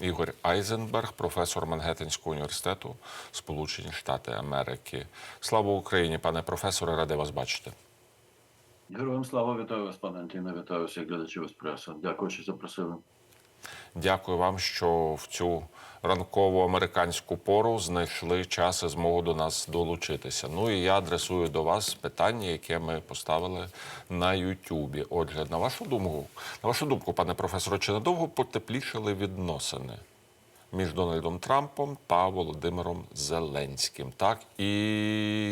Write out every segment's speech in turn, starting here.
Ігор Айзенберг, професор Мангеттенського університету, Сполучені Штати Америки. Слава Україні, пане професоре, радий вас бачити. Героям слава вітаю вас, пане Антіне, вітаю всіх глядачів еспресо. Дякую, що запросили. Дякую вам, що в цю ранкову американську пору знайшли час і змогу до нас долучитися. Ну і я адресую до вас питання, яке ми поставили на Ютубі. Отже, на вашу думку, на вашу думку, пане професоре, чи надовго потеплішали відносини? Між Дональдом Трампом та Володимиром Зеленським, так і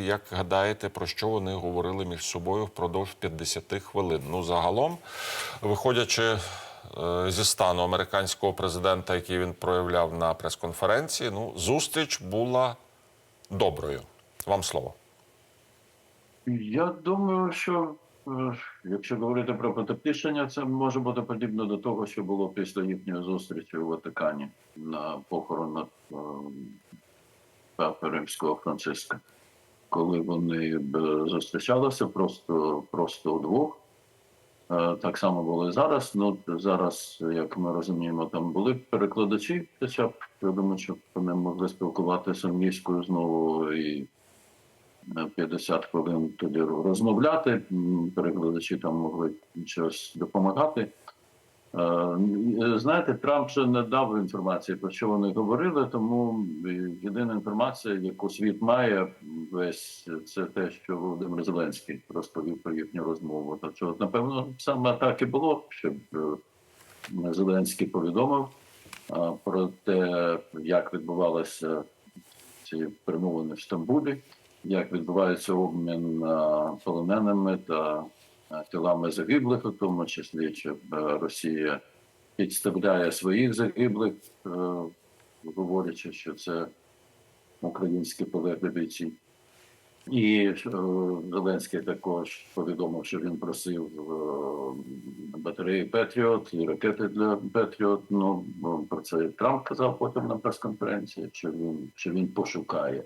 як гадаєте, про що вони говорили між собою впродовж 50 хвилин? Ну загалом, виходячи зі стану американського президента, який він проявляв на прес-конференції, ну зустріч була доброю. Вам слово. Я думаю, що е, якщо говорити про потеплішення, це може бути подібно до того, що було після їхньої зустрічі у Ватикані на похоронах е, папи Римського Франциска, коли вони зустрічалися просто, просто удвох. Е, Так само було і зараз. Ну зараз, як ми розуміємо, там були перекладачі, хоча б я думаю, що вони могли спілкуватися англійською знову і на 50 хвилин тоді розмовляти. Перекладачі там могли щось допомагати. Е, Знаєте, Трамп ще не дав інформації, про що вони говорили, тому єдина інформація, яку світ має весь, це те, що Володимир Зеленський розповів про їхню розмову. Що, напевно, саме так і було, щоб е, Зеленський повідомив е, про те, як відбувалися ці перемовини в Стамбулі, як відбувається обмін е, полоненими та е, тілами загиблих, у тому числі, щоб е, Росія підставляє своїх загиблих, е, говорячи, що це українські полеглі бійці. І е, Зеленський також повідомив, що він просив е, батареї Петріот і ракети для Петріот. Ну про це Трамп казав потім на прес-конференції, що він що він пошукає.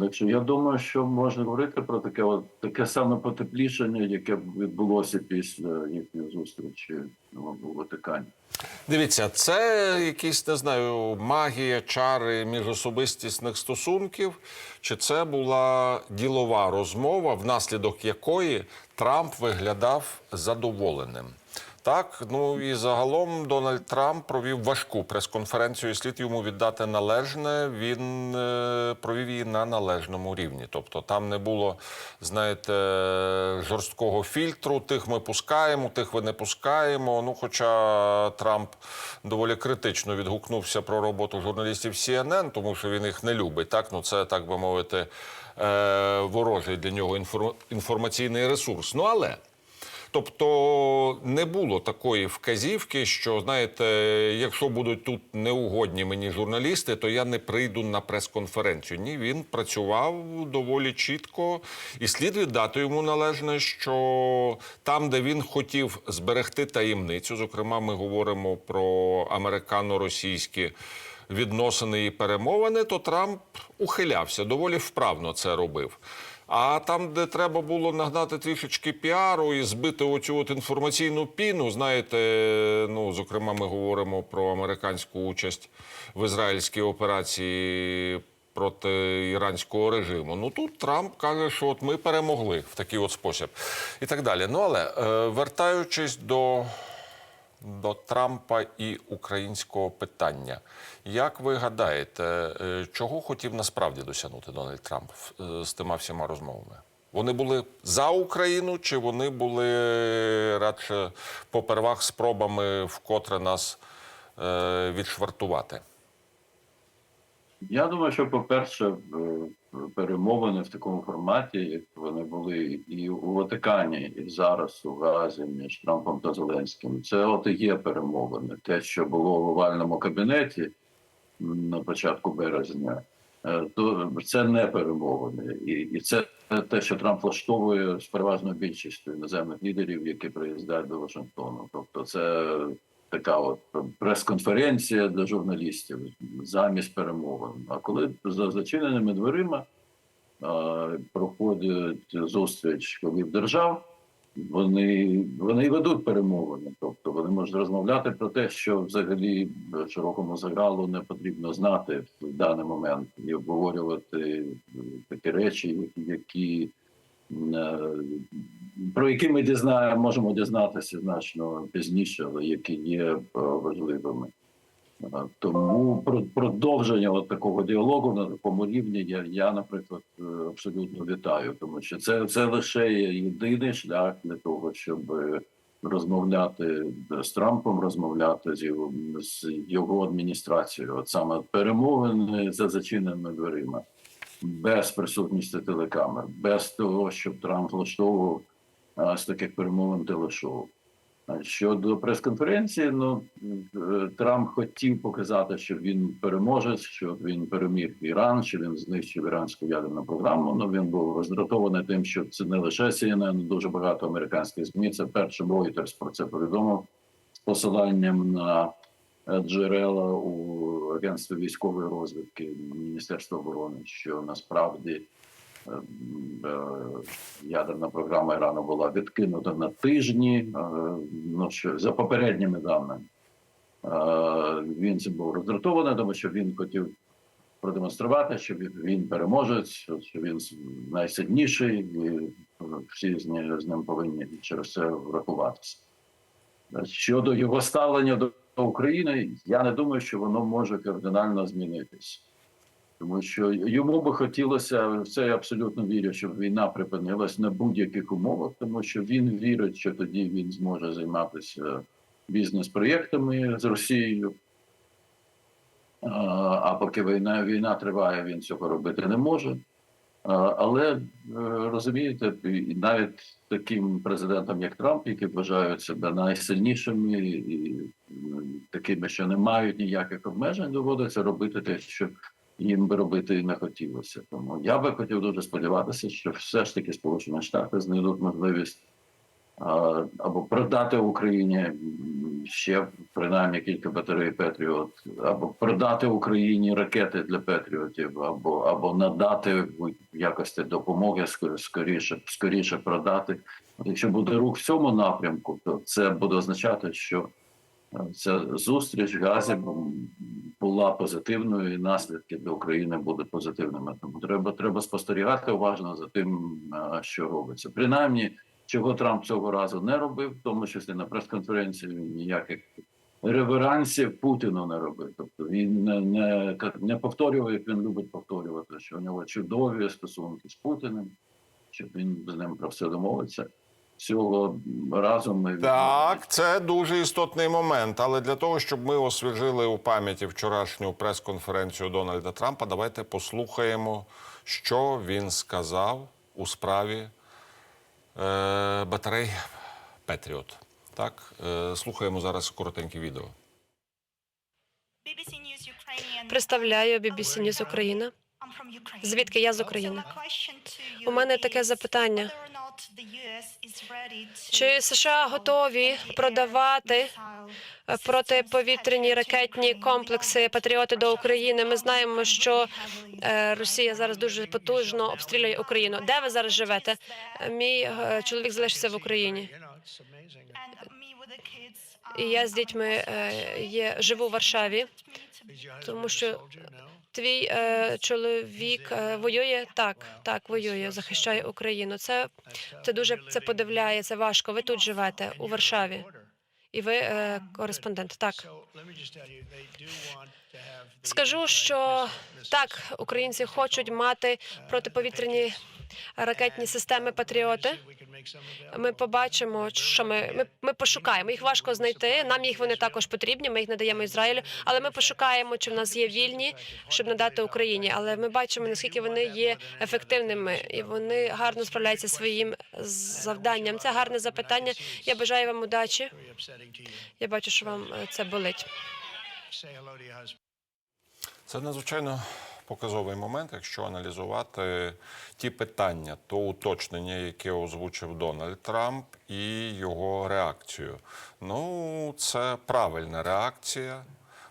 Так що я думаю, що можна говорити про таке, от таке саме потеплішення, яке відбулося після їхньої зустрічі у Ватикані. Дивіться, це якісь не знаю, магія, чари міжособистісних стосунків, чи це була ділова розмова, внаслідок якої Трамп виглядав задоволеним. Так, ну і загалом Дональд Трамп провів важку прес-конференцію. і Слід йому віддати належне. Він е, провів її на належному рівні. Тобто там не було, знаєте, жорсткого фільтру. Тих ми пускаємо, тих ви не пускаємо. Ну, хоча Трамп доволі критично відгукнувся про роботу журналістів CNN, тому що він їх не любить. Так, ну це так би мовити, е, ворожий для нього інформаційний ресурс. Ну але. Тобто не було такої вказівки, що знаєте, якщо будуть тут неугодні мені журналісти, то я не прийду на прес-конференцію. Ні, він працював доволі чітко, і слід віддати йому належне, що там, де він хотів зберегти таємницю, зокрема, ми говоримо про американо-російські відносини і перемовини, то Трамп ухилявся, доволі вправно це робив. А там, де треба було нагнати трішечки піару і збити оцю от інформаційну піну, знаєте, ну зокрема, ми говоримо про американську участь в ізраїльській операції проти іранського режиму. Ну тут Трамп каже, що от ми перемогли в такий от спосіб, і так далі. Ну але е, вертаючись до до Трампа і українського питання. Як ви гадаєте, е, чого хотів насправді досягнути Дональд Трамп е, з тима всіма розмовами? Вони були за Україну, чи вони були радше попервах спробами вкотре нас е, відшвартувати? Я думаю, що, по-перше, в- перемовини в такому форматі, як вони були і у Ватикані, і зараз у Газі між Трампом та Зеленським, це от і є перемовини. Те, що було в овальному кабінеті на початку березня, е, то це не перемовини. І, і це те, що Трамп влаштовує з переважною більшістю іноземних лідерів, які приїздять до Вашингтону. Тобто, це така от прес-конференція для журналістів замість перемовин. А коли за зачиненими дверима е, проходить зустріч голів держав, вони, вони ведуть перемовини. Тобто вони можуть розмовляти про те, що взагалі широкому загалу не потрібно знати в даний момент і обговорювати такі речі, які е, про які ми дізнаємо, можемо дізнатися значно пізніше, але які є е, важливими. Е, Тому про- продовження от такого діалогу на такому рівні я, я наприклад, е, абсолютно вітаю, тому що це, це лише єдиний шлях для того, щоб е, розмовляти з Трампом, розмовляти з його з його адміністрацією. От саме перемовини за зачиненими дверима, без присутності телекамер, без того, щоб Трамп влаштовував з таких перемовин телешоу. Щодо прес-конференції, ну е, Трамп хотів показати, що він переможець, що він переміг Іран, що він знищив іранську ядерну програму. Ну він був роздратований тим, що це не лише CNN, дуже багато американських змі. Це перший Reuters про це повідомив з посиланням на е, джерела у агентстві військової розвідки Міністерства оборони, що насправді е, е, ядерна програма Ірану була відкинута на тижні. е, Ну що за попередніми даними Е, він цим був роздратований, тому що він хотів продемонструвати, що він, переможець, що він найсильніший, і всі з ним повинні через це врахуватися. Щодо його ставлення до України, я не думаю, що воно може кардинально змінитись. Тому що йому би хотілося, в це я абсолютно вірю, щоб війна припинилась на будь-яких умовах, тому що він вірить, що тоді він зможе займатися бізнес-проєктами з Росією. А, поки війна, війна триває, він цього робити не може. Але е, розумієте, навіть таким президентам, як Трамп, які вважають себе найсильнішими і такими, що не мають ніяких обмежень, доводиться робити те, що їм би робити не хотілося. Тому я би хотів дуже сподіватися, що все ж таки Сполучені Штати знайдуть можливість або продати Україні ще принаймні кілька батарей Петріот, або продати Україні ракети для Петріотів, або або надати в якості допомоги скоріше, скоріше продати. Якщо буде рух в цьому напрямку, то це буде означати, що ця зустріч в Газі була позитивною, і наслідки для України будуть позитивними. Тому треба, треба спостерігати уважно за тим, е, що робиться. Принаймні, чого Трамп цього разу не робив, в тому числі на прес-конференції він ніяких реверансів Путіну не робив. Тобто він не, не, не повторював, як він любить повторювати, що у нього чудові стосунки з Путіним, що він з ним про все домовиться. Цього разу ми Так, це дуже істотний момент. Але для того, щоб ми освіжили у пам'яті вчорашню прес-конференцію Дональда Трампа, давайте послухаємо, що він сказав у справі е, батарей Петріот. Так, е, слухаємо зараз коротеньке відео. Представляю BBC News Україна. Звідки я з України? У мене таке запитання. Чи США готові продавати е, протиповітряні ракетні комплекси Патріоти до України? Ми знаємо, що е, Росія зараз дуже потужно обстрілює Україну. Де ви зараз живете? Е, Мій чоловік залишився в Україні. І я з дітьми е, є живу в Варшаві. тому що Твій е, чоловік е, воює так, так воює, захищає Україну. Це це дуже це подивляє. Це важко. Ви тут живете у Варшаві, і ви е, кореспондент. Так скажу, що так, українці хочуть мати протиповітряні ракетні системи Патріоти. Ми побачимо, що ми, ми, ми пошукаємо. Їх важко знайти. Нам їх вони також потрібні. Ми їх надаємо Ізраїлю, але ми пошукаємо, чи в нас є вільні, щоб надати Україні. Але ми бачимо, наскільки вони є ефективними, і вони гарно справляються своїм завданням. Це гарне запитання. Я бажаю вам удачі. Я бачу, що вам е, це болить. Це надзвичайно показовий момент, якщо аналізувати ті питання, то уточнення, яке озвучив Дональд Трамп, і його реакцію. Ну, це правильна реакція.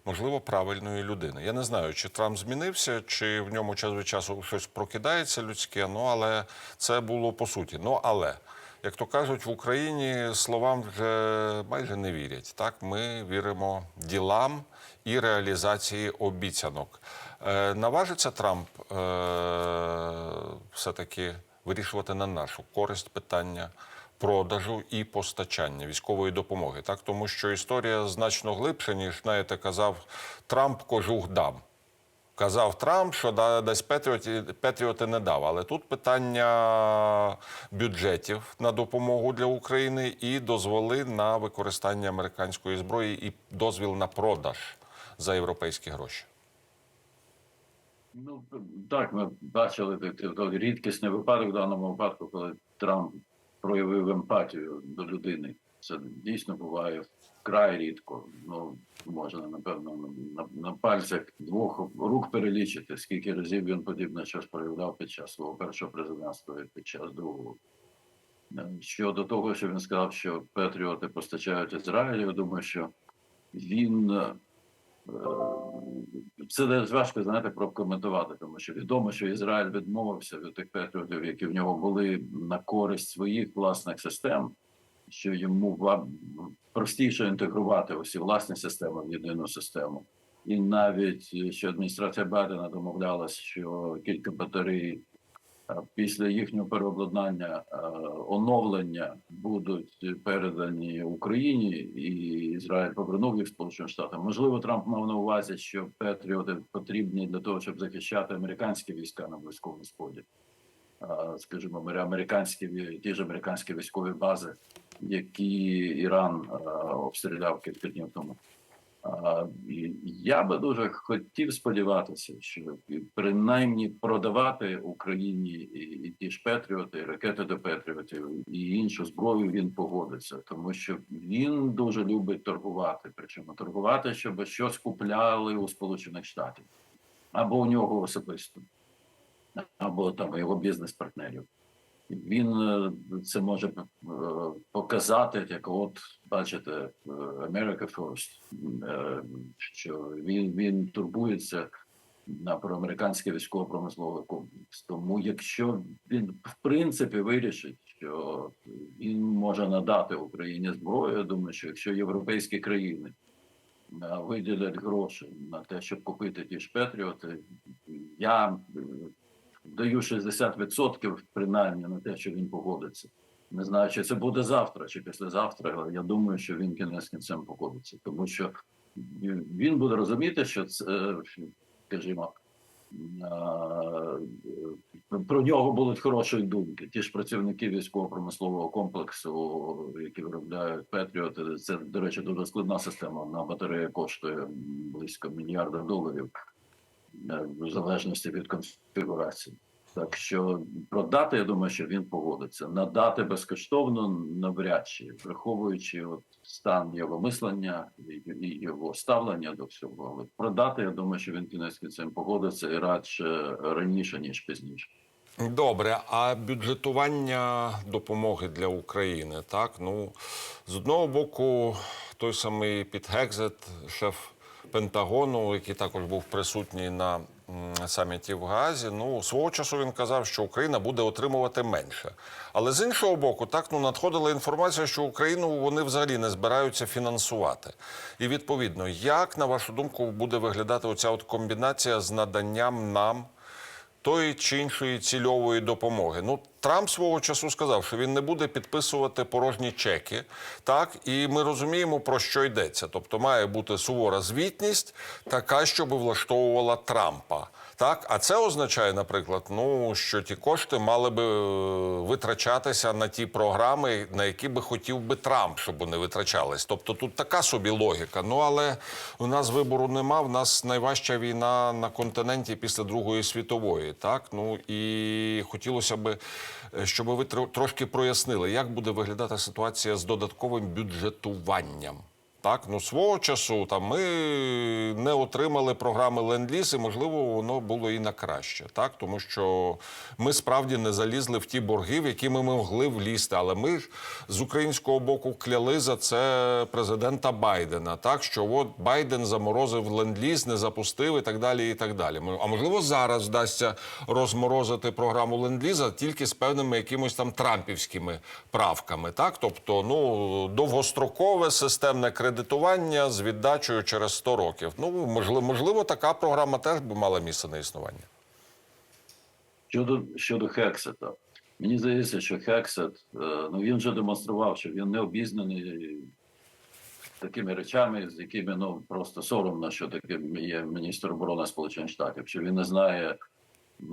Можливо, правильної людини. Я не знаю, чи Трамп змінився, чи в ньому час від часу щось прокидається людське. Ну але це було по суті. Ну але як то кажуть, в Україні словам вже майже не вірять. Так, ми віримо ділам і реалізації обіцянок. Е, наважиться Трамп е, все-таки вирішувати на нашу користь питання продажу і постачання військової допомоги. Так, тому що історія значно глибша, ніж знаєте, казав Трамп кожух дам. Казав Трамп, що десь Петріоті, Петріоти не дав. Але тут питання бюджетів на допомогу для України і дозволи на використання американської зброї і дозвіл на продаж за європейські гроші. Ну так, ми бачили рідкісний випадок в даному випадку, коли Трамп проявив емпатію до людини. Це дійсно буває вкрай рідко. Ну можна напевно на, на пальцях двох рук перелічити, скільки разів він подібне щось проявляв під час свого першого президентства і під час другого. Е, Щодо того, що він сказав, що Петріоти постачають Ізраїлю, я думаю, що він е, це важко знаєте прокоментувати, тому що відомо, що Ізраїль відмовився від тих патріотів, які в нього були на користь своїх власних систем, що йому простіше інтегрувати усі власні системи в єдину систему. І навіть е, що адміністрація Байдена домовлялась, що кілька батарей е, після їхнього переобладнання е, оновлення будуть передані Україні, і Ізраїль повернув їх Сполученим Штатам. Можливо, Трамп мав на увазі, що Петріоти потрібні для того, щоб захищати американські війська на близькому сході. Скажімо, амер- американські ті ж американські військові бази, які Іран обстріляв кілька днів тому. Я би дуже хотів сподіватися, що принаймні продавати Україні і ті ж Петріоти, і ракети до Петріотів і іншу зброю він погодиться, тому що він дуже любить торгувати. Причому торгувати, щоб щось купляли у Сполучених Штатів або у нього особисто, або там його бізнес-партнерів. Він е, це може е, показати, як от бачите, е, America First, що він, він турбується на про американський військово-промисловий комплекс. Тому, якщо він в принципі вирішить, що він може надати Україні зброю, я думаю, що якщо європейські країни виділять гроші на те, щоб купити ті ж Петріоти, я даю 60% принаймні на те, що він погодиться. Не знаю, чи це буде завтра чи післязавтра, але я думаю, що він кінець кінцем погодиться, тому що він буде розуміти, що це, скажімо, про нього будуть хороші думки. Ті ж працівники військово-промислового комплексу, які виробляють Петріоти, це, до речі, дуже складна система. На батарея коштує близько мільярда доларів в залежності від конфігурації. Так що продати, я думаю, що він погодиться. Надати безкоштовно навряд чи, враховуючи от стан його мислення і, його ставлення до всього. Але продати, я думаю, що він кінець кінцем погодиться і радше раніше ніж пізніше. Добре, а бюджетування допомоги для України, так? Ну, з одного боку, той самий Піт Гекзет, шеф Пентагону, який також був присутній на саміті в Газі, ну, свого часу він казав, що Україна буде отримувати менше. Але з іншого боку, так ну надходила інформація, що Україну вони взагалі не збираються фінансувати. І відповідно, як на вашу думку буде виглядати оця от комбінація з наданням нам тої чи іншої цільової допомоги. Ну, Трамп свого часу сказав, що він не буде підписувати порожні чеки. Так, і ми розуміємо, про що йдеться. Тобто має бути сувора звітність, така, щоб влаштовувала Трампа. Так, а це означає, наприклад, ну що ті кошти мали би е, витрачатися на ті програми, на які би хотів би Трамп, щоб вони витрачались. Тобто тут така собі логіка. Ну але у нас вибору нема. В нас найважча війна на континенті після Другої світової. Так, ну і хотілося би, е, щоб ви трошки прояснили, як буде виглядати ситуація з додатковим бюджетуванням. Так, ну свого часу там ми не отримали програми ленд-ліз, і можливо воно було і на краще, так тому що ми справді не залізли в ті борги, в які ми могли влізти. Але ми ж з українського боку кляли за це президента Байдена. Так що от Байден заморозив ленд-ліз, не запустив і так далі. І так далі. А можливо, зараз вдасться розморозити програму ленд-ліза тільки з певними якимось там трампівськими правками. Так, тобто, ну довгострокове системне кредитування з віддачею через 100 років. Ну можливо, можливо, така програма теж би мала місце на існування. Щодо щодо Хексета, мені здається, що Хексет, е, ну він вже демонстрував, що він не обізнаний такими речами, з якими ну просто соромно, що таким є міністр оборони Сполучених Штатів. Що він не знає,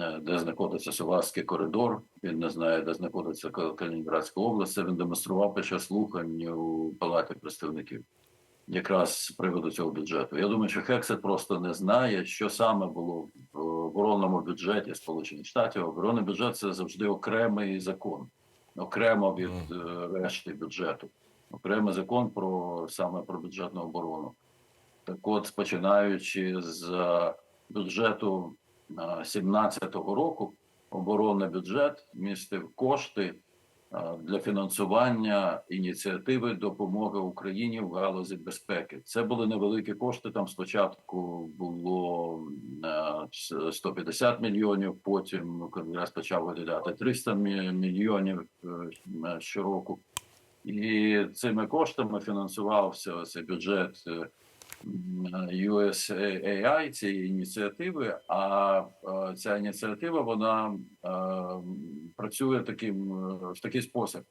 е, де знаходиться Суварський коридор, він не знає, де знаходиться Кал- Калінінградська область. Він демонстрував під час слухань у Палаті представників. Якраз з приводу цього бюджету. Я думаю, що Хексет просто не знає, що саме було в оборонному бюджеті Сполучених Штатів. Оборонний бюджет це завжди окремий закон, окремо від е, решти бюджету. Окремий закон про саме про бюджетну оборону. Так от, починаючи з е, бюджету 17-го року, оборонний бюджет містив кошти е, для фінансування ініціативи допомоги Україні в галузі безпеки. Це були невеликі кошти. Там спочатку було е, с- 150 мільйонів, потім Конгрес почав виділяти 300 мільйонів е, е, щороку. І цими коштами фінансувався цей бюджет е, USAI цієї ініціативи. А е, ця ініціатива вона е, працює таким е, в такий спосіб.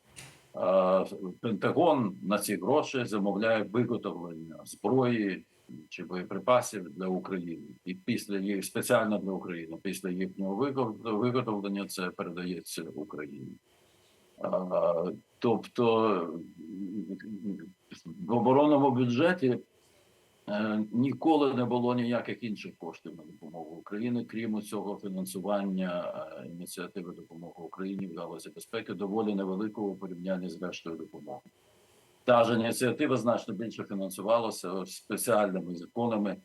Е, Пентагон на ці гроші замовляє виготовлення зброї чи боєприпасів для України, і після їх спеціально для України. Після їхнього виготовлення це передається Україні. Тобто в оборонному бюджеті е, ніколи не було ніяких інших коштів на допомогу Україні, крім цього фінансування е, ініціативи допомоги Україні в галузі безпеки доволі невеликого у порівнянні з рештою допомоги. Та ж ініціатива значно більше фінансувалася спеціальними законами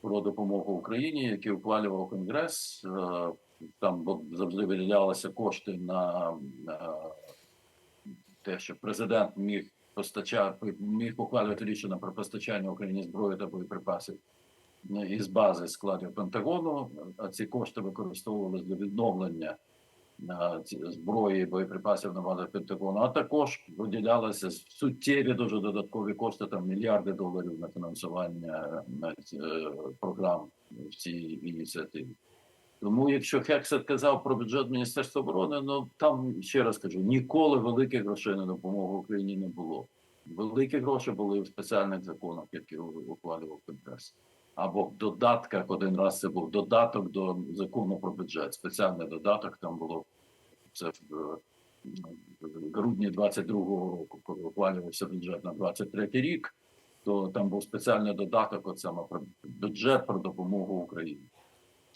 про допомогу Україні, які ухвалював Конгрес. Е, Там завжди виділялися кошти на те, щоб президент міг постачати, міг ухвалювати рішення про постачання Україні зброї та боєприпасів е, із бази складів Пентагону. А ці кошти використовувалися для відновлення е, зброї боєприпасів на базі Пентагону. А також виділялися суттєві дуже додаткові кошти, там мільярди доларів на фінансування е, програм в цій ініціативі. Тому, якщо Хексет казав про бюджет Міністерства оборони, ну там ще раз кажу, ніколи великих грошей на допомогу Україні не було. Великі гроші були в спеціальних законах, які ухвалював Конгрес. Або в додатках один раз це був додаток до закону про бюджет. Спеціальний додаток там було це в, грудні 22-го року, коли ухвалювався бюджет на 23-й рік, то там був спеціальний додаток, от саме про бюджет про допомогу Україні.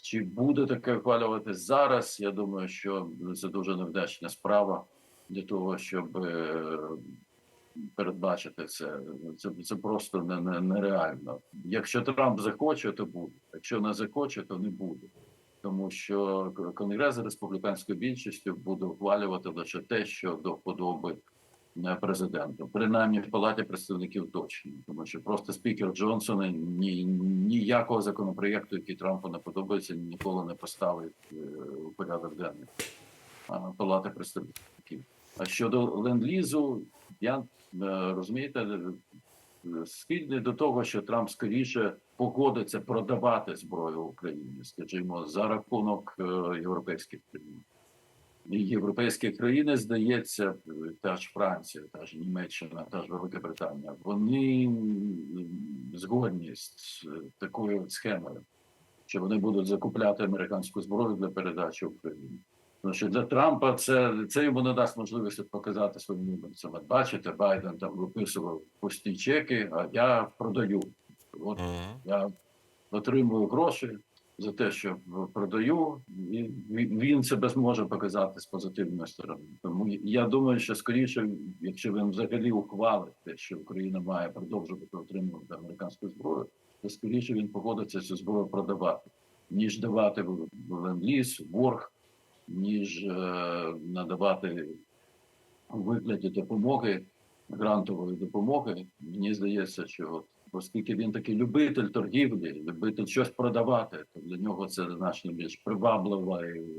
Чи буде таке ухвалювати зараз? Я думаю, що це дуже невдячна справа для того, щоб е, передбачити це. Це, це просто не, не, нереально. Якщо Трамп захоче, то буде. Якщо не захоче, то не буде. Тому що Конгрес з республіканською більшістю буде ухвалювати лише те, що до вподоби президенту, принаймні в палаті представників точно, тому що просто спікер Джонсон ні, ніякого законопроєкту, який Трампу не подобається, ніколи не поставить е, у порядок денний палати представників. А щодо ленд-лізу, я е, розумієте, е, схильний до того, що Трамп скоріше погодиться продавати зброю Україні, скажімо, за рахунок е, європейських країн. Європейські країни, здається, та ж Франція, та ж Німеччина, та ж Велика Британія, вони згодні з е, такою схемою, що вони будуть закупляти американську зброю для передачі Україні. Тому що для Трампа це, це йому не дасть можливості показати своїм виборцям. Бачите, Байден там виписував пусті чеки, а я продаю. От Мгм. я отримую гроші, за те, що продаю, і він себе зможе показати з позитивної сторони. Тому я думаю, що скоріше, якщо він взагалі ухвалить те, що Україна має продовжувати отримувати американську зброю, то скоріше він погодиться цю зброю продавати, ніж давати в ленд-ліз, борг, ніж е, надавати у вигляді допомоги, грантової допомоги. Мені здається, що оскільки він такий любитель торгівлі, любитель щось продавати, то для нього це значно більш приваблива і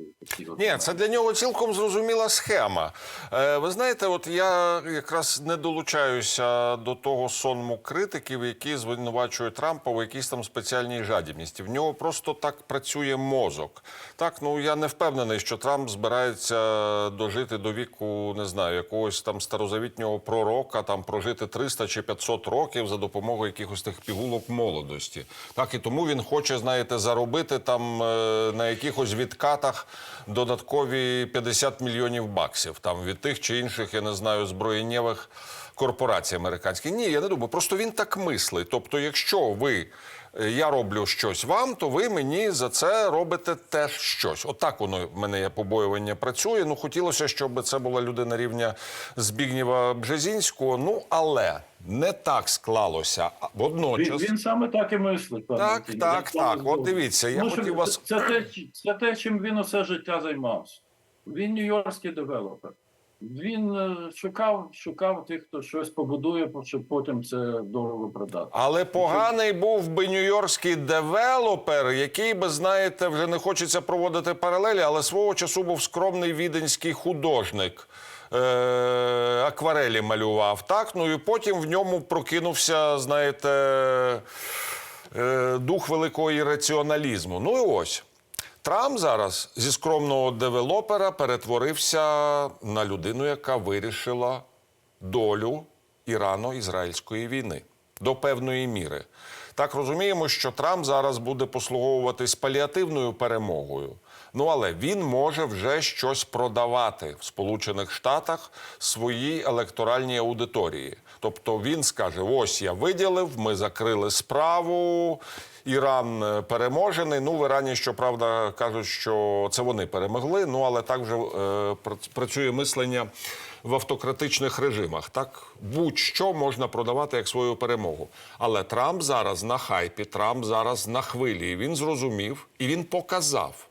Ні, це для нього цілком зрозуміла схема. Е, ви знаєте, от я якраз не долучаюся до того сонму критиків, які звинувачують Трампа у якійсь там спеціальній жадібності. В нього просто так працює мозок. Так, ну я не впевнений, що Трамп збирається дожити до віку, не знаю, якогось там старозавітнього пророка, там прожити 300 чи 500 років за допомогою якихось тих пігулок молодості. Так і тому він хоче, знаєте, заробити там е, на якихось відкатах додаткові 50 мільйонів баксів там від тих чи інших, я не знаю, зброєнєвих корпорацій американських. Ні, я не думаю. Просто він так мислить. Тобто, якщо ви. Е, Я роблю щось вам, то ви мені за це робите теж щось. Отак воно в мене є побоювання працює. Ну хотілося, щоб це була людина рівня Збігнєва Бжезінського. Ну але не так склалося. А Він, Водночас він саме так і мислить. пане Так, так, Він так. От дивіться, я що хотів вас- це, це, те, це те, чим він усе життя займався. Він нью-йоркський девелопер. Він е, шукав, шукав тих, хто щось побудує, щоб потім це дорого продати. Але поганий був би нью-йоркський девелопер, який би, знаєте, вже не хочеться проводити паралелі, але свого часу був скромний віденський художник. Е, акварелі малював, так? Ну і потім в ньому прокинувся, знаєте, е, дух великого раціоналізму. Ну і ось. Трамп зараз зі скромного девелопера перетворився на людину, яка вирішила долю Ірано-Ізраїльської війни до певної міри. Так розуміємо, що Трамп зараз буде послуговуватись паліативною перемогою. Ну але він може вже щось продавати в Сполучених Штатах своїй електоральній аудиторії. Тобто він скаже: ось я виділив, ми закрили справу. Іран е, переможений. Ну, в Ірані, щоправда, кажуть, що це вони перемогли. Ну але так вже е, працює мислення в автократичних режимах. Так будь-що можна продавати як свою перемогу. Але Трамп зараз на хайпі, Трамп зараз на хвилі. І він зрозумів і він показав,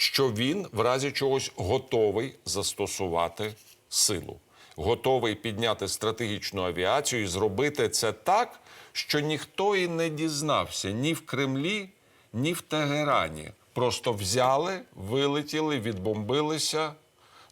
що він в разі чогось готовий застосувати силу, готовий підняти стратегічну авіацію і зробити це так, що ніхто і не дізнався ні в Кремлі, ні в Тегерані. Просто взяли, вилетіли, відбомбилися.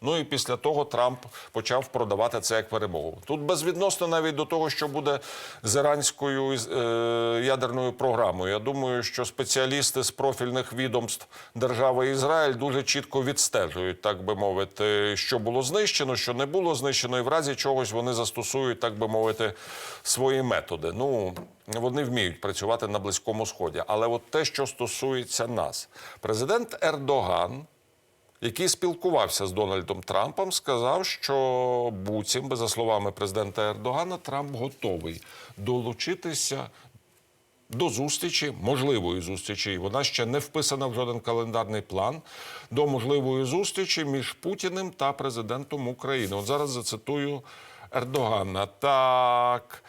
Ну і після того Трамп почав продавати це як перемогу. Тут безвідносно навіть до того, що буде з іранською е, ядерною програмою. Я думаю, що спеціалісти з профільних відомств держави Ізраїль дуже чітко відстежують, так би мовити, що було знищено, що не було знищено, і в разі чогось вони застосують, так би мовити, свої методи. Ну вони вміють працювати на близькому сході. Але от те, що стосується нас, президент Ердоган який спілкувався з Дональдом Трампом, сказав, що буцім, за словами президента Ердогана, Трамп готовий долучитися до зустрічі, можливої зустрічі, вона ще не вписана в жоден календарний план до можливої зустрічі між Путіним та президентом України. От зараз зацитую Ердогана. Так.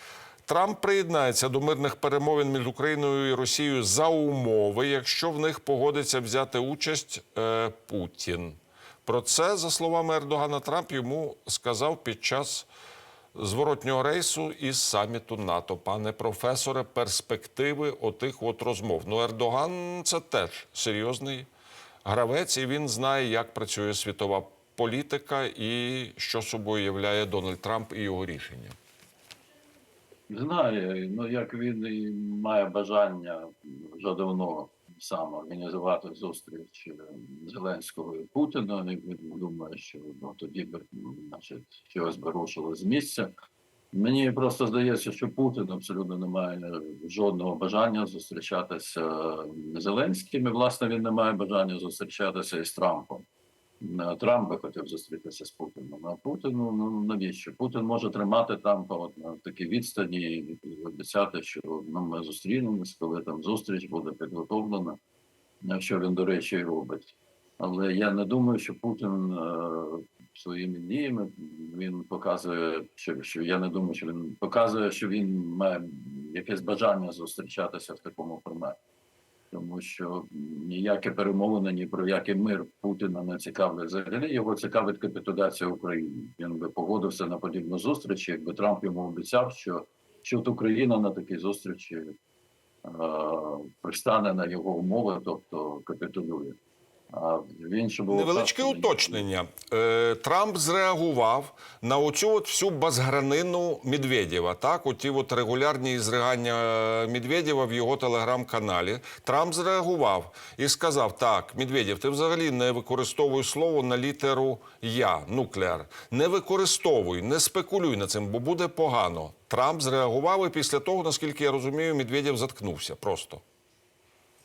Трамп приєднається до мирних перемовин між Україною і Росією за умови, якщо в них погодиться взяти участь е, Путін. Про це, за словами Ердогана, Трамп йому сказав під час зворотнього рейсу із саміту НАТО. Пане професоре, перспективи отих от розмов. Ну, Ердоган це теж серйозний гравець, і він знає, як працює світова політика і що собою являє Дональд Трамп і його рішення. Знає, ну як він і має бажання вже давно сам організувати зустріч е, Зеленського і Путіна. І він думає, що ну, тоді б значить, щось би рушило з місця. Мені просто здається, що Путін абсолютно не має жодного бажання зустрічатися з Зеленським. І, власне, він не має бажання зустрічатися із Трампом. Е, Трамп хотів зустрітися з Путіним. А Путіну ну навіщо? Путін може тримати Трампа от на такій відстані і обіцяти, що ну, ми зустрінемось, коли там зустріч буде підготовлена. на що він, до речі, робить. Але я не думаю, що Путін е, своїми діями він показує, що, що я не думаю, що він показує, що він має якесь бажання зустрічатися в такому форматі. Тому що ніякі перемовини, ні про який мир Путіна не цікавлять взагалі. Його цікавить капітуляція України. Він би погодився на подібну зустріч, якби Трамп йому обіцяв, що, що от Україна на такій зустрічі е, пристане на його умови, тобто капітулює. В іншому Невеличке випадку- уточнення. Е, Трамп зреагував на оцю от всю безгранину Медведєва. Так, оті от регулярні зригання Медведєва в його телеграм-каналі. Трамп зреагував і сказав: так, Медведєв, ти взагалі не використовуй слово на літеру Я, нуклеар. Не використовуй, не спекулюй над цим, бо буде погано. Трамп зреагував, і після того, наскільки я розумію, Медведєв заткнувся просто.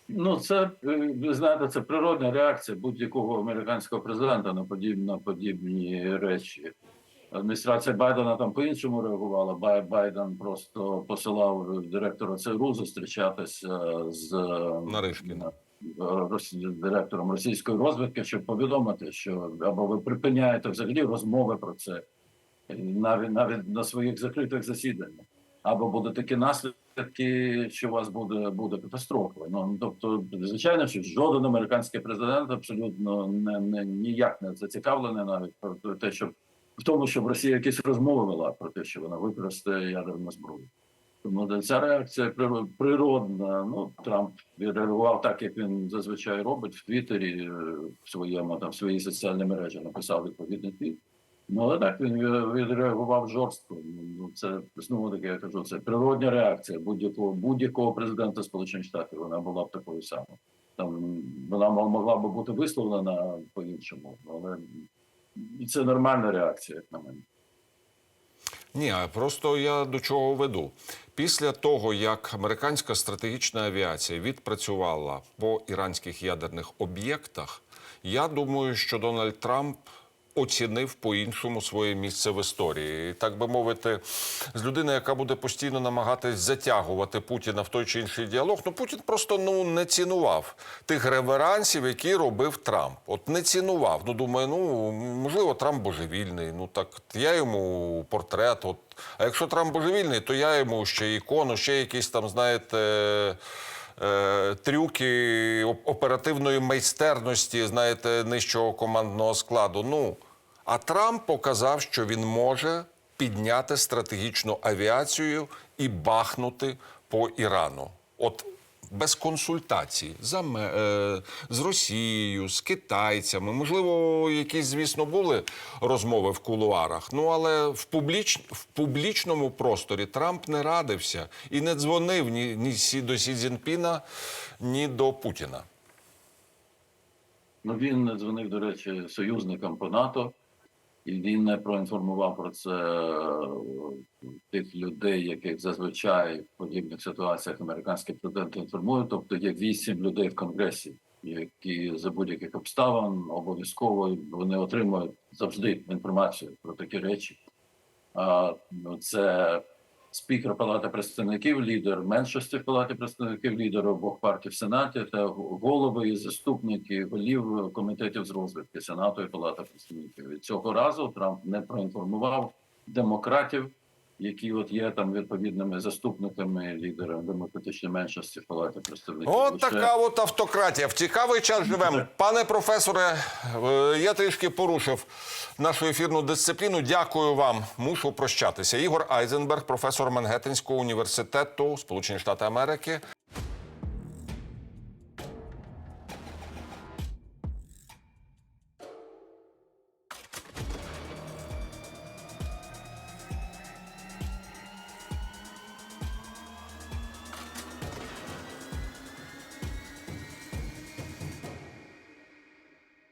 Ну, це е, ви знаєте, це природна реакція будь-якого американського президента на подібні, на подібні речі. Адміністрація Байдена там по-іншому реагувала. Бай- Байден просто посилав директора ЦРУ зустрічатися з е, рос- директором російської розвідки, щоб повідомити, що або ви припиняєте взагалі розмови про це навіть навіть на своїх закритих засіданнях, або будуть такі наслідки, що у вас буде буде катастрофа. Ну тобто, звичайно, що жоден американський президент абсолютно не, не ніяк не зацікавлений навіть про те, щоб в тому, щоб Росія якісь розмови вела про те, що вона використає ядерну зброю. Тому ця реакція природна. Ну Трамп відреагував так, як він зазвичай робить в Твіттері е, в своєму там в своїй соціальній мережі написав відповідний твіт. Ну але так він відреагував жорстко. Це знову таки я кажу, це природня реакція будь-якого будь-якого президента Сполучених Штатів. Вона була б такою самою. Там вона могла б бути висловлена по-іншому, але і це нормальна реакція, як на мене. Ні, просто я до чого веду. Після того, як американська стратегічна авіація відпрацювала по іранських ядерних об'єктах, я думаю, що Дональд Трамп оцінив по-іншому своє місце в історії. Так би мовити, з людини, яка буде постійно намагатись затягувати Путіна в той чи інший діалог, ну Путін просто ну не цінував тих реверансів, які робив Трамп. От не цінував. Ну думаю, ну можливо, Трамп божевільний. Ну так я йому портрет. От а якщо Трамп божевільний, то я йому ще ікону, ще якісь там, знаєте. Е, Трюки оперативної майстерності, знаєте, нижчого командного складу. Ну а Трамп показав, що він може підняти стратегічну авіацію і бахнути по Ірану. От без консультацій з, Аме- е, з Росією, з китайцями. Можливо, якісь, звісно, були розмови в кулуарах. Ну але в, публіч... в публічному просторі Трамп не радився і не дзвонив ні, ні Сі- до Сі Цзіньпіна, ні до Путіна. Ну він дзвонив, до речі, союзникам по НАТО, і він не проінформував про це е, тих людей, яких зазвичай в подібних ситуаціях американські президенти інформують. Тобто є вісім людей в конгресі, які за будь-яких обставин обов'язково вони отримують завжди інформацію про такі речі. Ну, це спікер Палати представників, лідер меншості в Палаті представників, лідер обох партій в Сенаті та голови і заступники голів комітетів з розвідки Сенату і Палати представників. І цього разу Трамп не проінформував демократів, які от є там відповідними заступниками лідера демократичної меншості в Палаті представників. От Лише- така от автократія. В цікавий час живемо. Пане професоре, е, я трішки порушив нашу ефірну дисципліну. Дякую вам. Мушу прощатися. Ігор Айзенберг, професор Мангеттенського університету Сполучені Штати Америки.